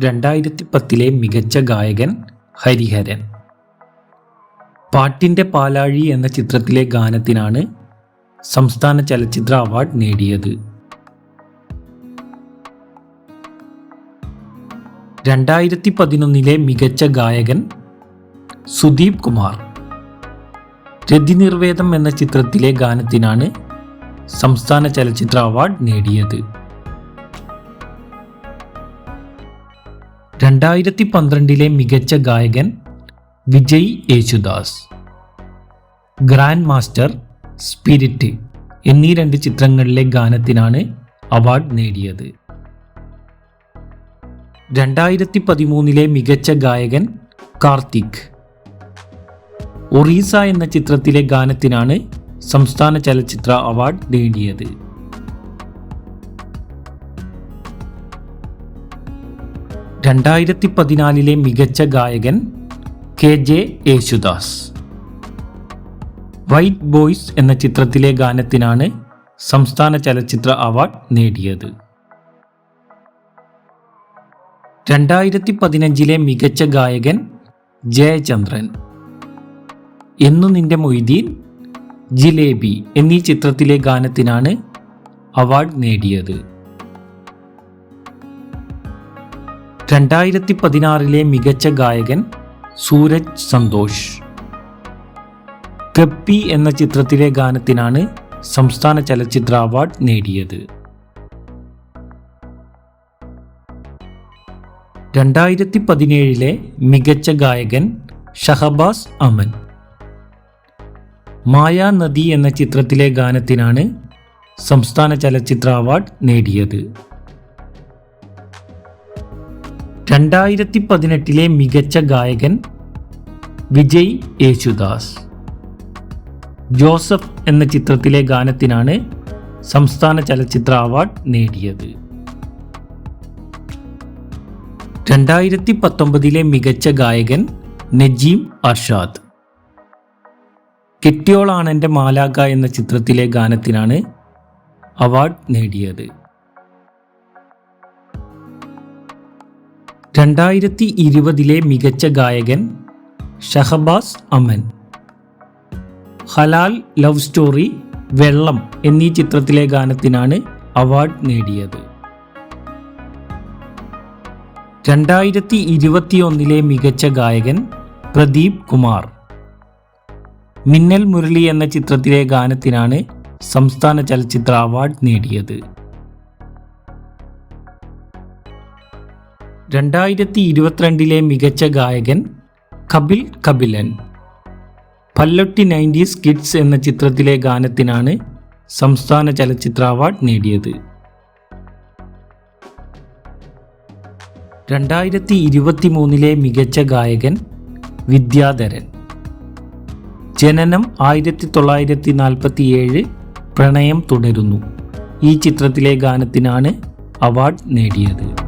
രണ്ടായിരത്തി പത്തിലെ മികച്ച ഗായകൻ ഹരിഹരൻ. പാട്ടിന്റെ പാലാഴി എന്ന ചിത്രത്തിലെ ഗാനത്തിനാണ് സംസ്ഥാന ചലച്ചിത്ര അവാർഡ് നേടിയത്. രണ്ടായിരത്തി പതിനൊന്നിലെ മികച്ച ഗായകൻ സുദീപ് കുമാർ. രതിനിർവേദം എന്ന ചിത്രത്തിലെ ഗാനത്തിനാണ് സംസ്ഥാന ചലച്ചിത്ര അവാർഡ് നേടിയത്. രണ്ടായിരത്തി പന്ത്രണ്ടിലെ മികച്ച ഗായകൻ Vijay Yesudas grand master spirit എന്നീ രണ്ട് ചിത്രങ്ങളിലെ ഗാനത്തിനാണ് അവാർഡ് നേടിയത്. രണ്ടായിരത്തി പതിമൂന്നിലെ മികച്ച ഗായകൻ കാർത്തിക് ഒറീസ എന്ന ചിത്രത്തിലെ ഗാനത്തിനാണ് സംസ്ഥാന ചലച്ചിത്ര അവാർഡ് നേടിയത്. രണ്ടായിരത്തി പതിനാലിലെ മികച്ച ഗായകൻ K J Yesudas. White boys എന്ന ചിത്രത്തിലെ ഗാനത്തിനാണ് സംസ്ഥാന ചലച്ചിത്ര അവാർഡ് നേടിയത്. രണ്ടായിരത്തി പതിനഞ്ചിലെ മികച്ച ഗായകൻ ജയചന്ദ്രൻ. എന്നു നിന്റെ മൊയ്തീൻ ജിലേബി എന്നീ ചിത്രത്തിലെ ഗാനത്തിനാണ് അവാർഡ് നേടിയത്. രണ്ടായിരത്തി പതിനാറിലെ മികച്ച ഗായകൻ സൂരജ് സന്തോഷ്. ഗപ്പി എന്ന ചിത്രത്തിലെ ഗാനത്തിനാണ് സംസ്ഥാന ചലച്ചിത്ര അവാർഡ് നേടിയത്. രണ്ടായിരത്തി പതിനേഴിലെ മികച്ച ഗായകൻ ഷഹബാസ് അമൻ. മായാ നദി എന്ന ചിത്രത്തിലെ ഗാനത്തിനാണ് സംസ്ഥാന ചലച്ചിത്ര അവാർഡ് നേടിയത്. രണ്ടായിരത്തി പതിനെട്ടിലെ മികച്ച ഗായകൻ വിജയ് യേശുദാസ്. ജോസഫ് എന്ന ചിത്രത്തിലെ ഗാനത്തിനാണ് സംസ്ഥാന ചലച്ചിത്ര അവാർഡ് നേടിയത്. രണ്ടായിരത്തി പത്തൊമ്പതിലെ മികച്ച ഗായകൻ നജീം അർഷാദ് കെട്ടിയോളാണെന്റെ മാലാക എന്ന ചിത്രത്തിലെ ഗാനത്തിനാണ് അവാർഡ് നേടിയത്. രണ്ടായിരത്തി ഇരുപതിലെ മികച്ച ഗായകൻ ഷഹബാസ് അമൻ. ഹലാൽ ലവ് സ്റ്റോറി വെള്ളം എന്നീ ചിത്രത്തിലെ ഗാനത്തിനാണ് അവാർഡ് നേടിയത്. രണ്ടായിരത്തി ഇരുപത്തിയൊന്നിലെ മികച്ച ഗായകൻ പ്രദീപ് കുമാർ. മിന്നൽ മുരളി എന്ന ചിത്രത്തിലെ ഗാനത്തിനാണ് സംസ്ഥാന ചലച്ചിത്ര അവാർഡ് നേടിയത്. രണ്ടായിരത്തി ഇരുപത്തിരണ്ടിലെ മികച്ച ഗായകൻ കപിൽ കപിലൻ. പല്ലൊട്ടി നയന്റീസ് കിഡ്സ് എന്ന ചിത്രത്തിലെ ഗാനത്തിനാണ് സംസ്ഥാന ചലച്ചിത്ര അവാർഡ് നേടിയത്. രണ്ടായിരത്തി ഇരുപത്തി മൂന്നിലെ മികച്ച ഗായകൻ വിദ്യാധരൻ. ജനനം ആയിരത്തി തൊള്ളായിരത്തി നാൽപ്പത്തി ഏഴ് പ്രണയം തുടരുന്നു. ഈ ചിത്രത്തിലെ ഗാനത്തിനാണ് അവാർഡ് നേടിയത്.